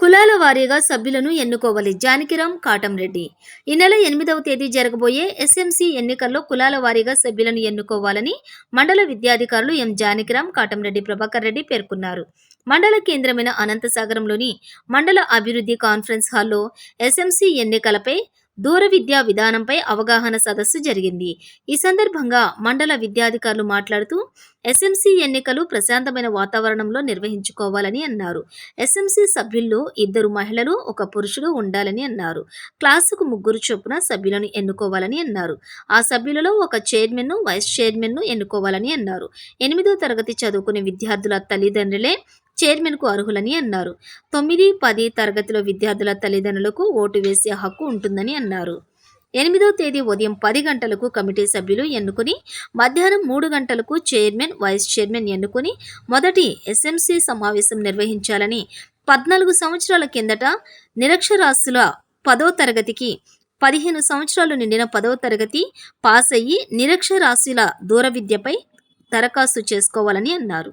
కులాల వారీగా సభ్యులను ఎన్నుకోవాలి. జానకిరాం కాటంరెడ్డి. ఈ నెల ఎనిమిదవ తేదీ జరగబోయే ఎస్ఎంసీ ఎన్నికల్లో కులాల వారీగా సభ్యులను ఎన్నుకోవాలని మండల విద్యాధికారులు ఎం జానకిరాం కాటంరెడ్డి ప్రభాకర్ రెడ్డి పేర్కొన్నారు. మండల కేంద్రమైన అనంతసాగరంలోని మండల అభివృద్ధి కాన్ఫరెన్స్ హాల్లో ఎస్ఎంసీ ఎన్నికలపై దూర విద్యా విధానంపై అవగాహన సదస్సు జరిగింది. ఈ సందర్భంగా మండల విద్యాధికారులు మాట్లాడుతూ ఎస్ఎంసీ ఎన్నికలు ప్రశాంతమైన వాతావరణంలో నిర్వహించుకోవాలని అన్నారు. ఎస్ఎంసీ సభ్యుల్లో ఇద్దరు మహిళలు ఒక పురుషుడు ఉండాలని అన్నారు. క్లాసుకు ముగ్గురు చొప్పున సభ్యులను ఎన్నుకోవాలని అన్నారు. ఆ సభ్యులలో ఒక చైర్మన్ను వైస్ చైర్మన్ను ఎన్నుకోవాలని అన్నారు. ఎనిమిదో తరగతి చదువుకునే విద్యార్థుల తల్లిదండ్రులే చైర్మన్కు అర్హులని అన్నారు. తొమ్మిది పది తరగతిలో విద్యార్థుల తల్లిదండ్రులకు ఓటు వేసే హక్కు ఉంటుందని అన్నారు. ఎనిమిదో తేదీ ఉదయం పది గంటలకు కమిటీ సభ్యులు ఎన్నుకుని మధ్యాహ్నం మూడు గంటలకు చైర్మన్ వైస్ చైర్మన్ ఎన్నుకుని మొదటి ఎస్ఎంసీ సమావేశం నిర్వహించాలని పద్నాలుగు సంవత్సరాల కిందట నిరక్షరాస్యుల పదో తరగతికి పదిహేను సంవత్సరాలు నిండిన పదవ తరగతి పాస్ అయ్యి నిరక్షరాస్యుల దూర విద్యపై దరఖాస్తు చేసుకోవాలని అన్నారు.